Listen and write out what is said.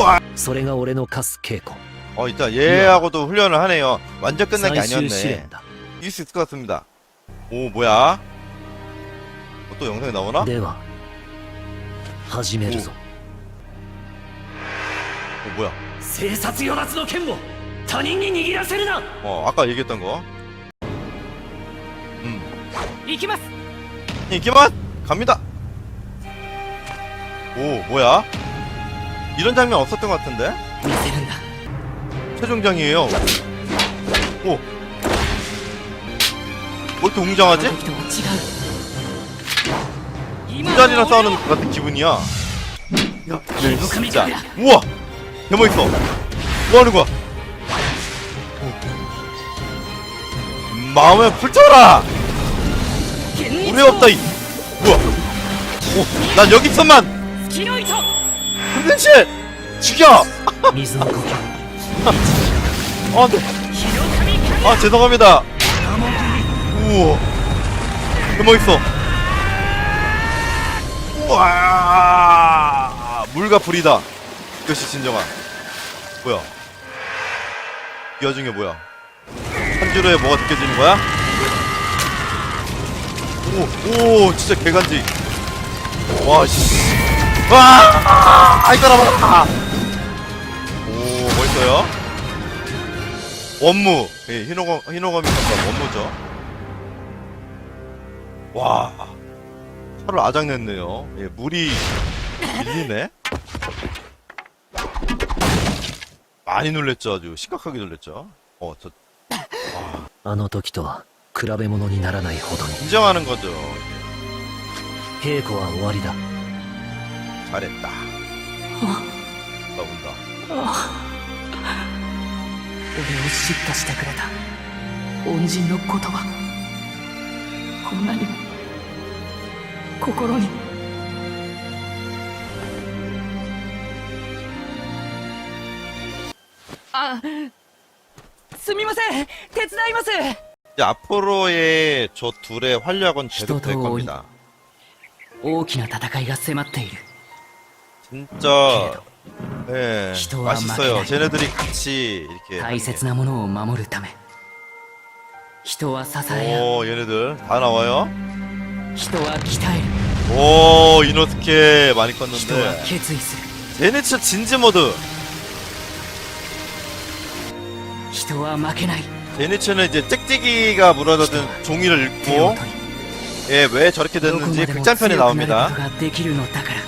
우와 それが俺の課す稽古 어 일단 얘하고도 훈련을 하네요 완전 끝난 게 最終試 아니었네 練だ 이길 수 있을 것 같습니다 오 뭐야 어, 또 영상이 나오나? では始めるぞ 어 뭐야 生殺与奪の剣を他人に握らせるな 어 아까 얘기했던 거 음. 行きます 이기만 갑니다. 오 뭐야? 이런 장면 없었던 것 같은데? 최종장이에요. 오. 왜 이렇게 웅장하지? 인간이랑 싸우는 것 같은 기분이야. 야, 네, 진짜. 우와! 개멋있어. 뭐 하는 거야? 마음을 풀쳐라! 우리 없다, 이. 뭐야? 오, 난 여기 있만 군대체 죽여! 아, 네. 아 죄송합니다. 우와. 너무 있어. 우와. 물과 불이다. 이것이 진정한. 뭐야? 이 와중에 뭐야? 한 줄에 뭐가 느껴지는 거야? 오, 오, 진짜 개간지. 와, 씨. 와! 아이, 따라봐! 오, 멋있어요. 원무. 예, 히노검, 히노검이 잠깐 원무죠. 와. 차를 아작냈네요. 예, 물이 밀리네? 많이 놀랬죠, 아주. 심각하게 놀랬죠. 어, 저, あの時とは比べ物にならないほどに 인정하는 거죠. 稽古は終わりだ 잘했다. 나온다. 俺を叱咤してくれた恩人の言葉こんなにも心にあすみません手伝います 이제 앞으로의 저 둘의 활약은 계속될 저도 겁니다. 大きな戦いが迫っている 진짜, 예, 히토와 맛있어요. 마케나이. 쟤네들이 같이 이렇게. 大切なものを守るため人は支え合う 오, 얘네들 다 나와요. 人は鍛える 오, 이노스케 많이 人は 컸는데. 決意する 쟤네 진짜 진지 모드. 人は負けない 제니츠는 이제 짹짹이가 물어다든 종이를 手を 읽고 取り 예, 왜 저렇게 どこま 됐는지 でも強く 극장편에 なること 나옵니다. ができるのだから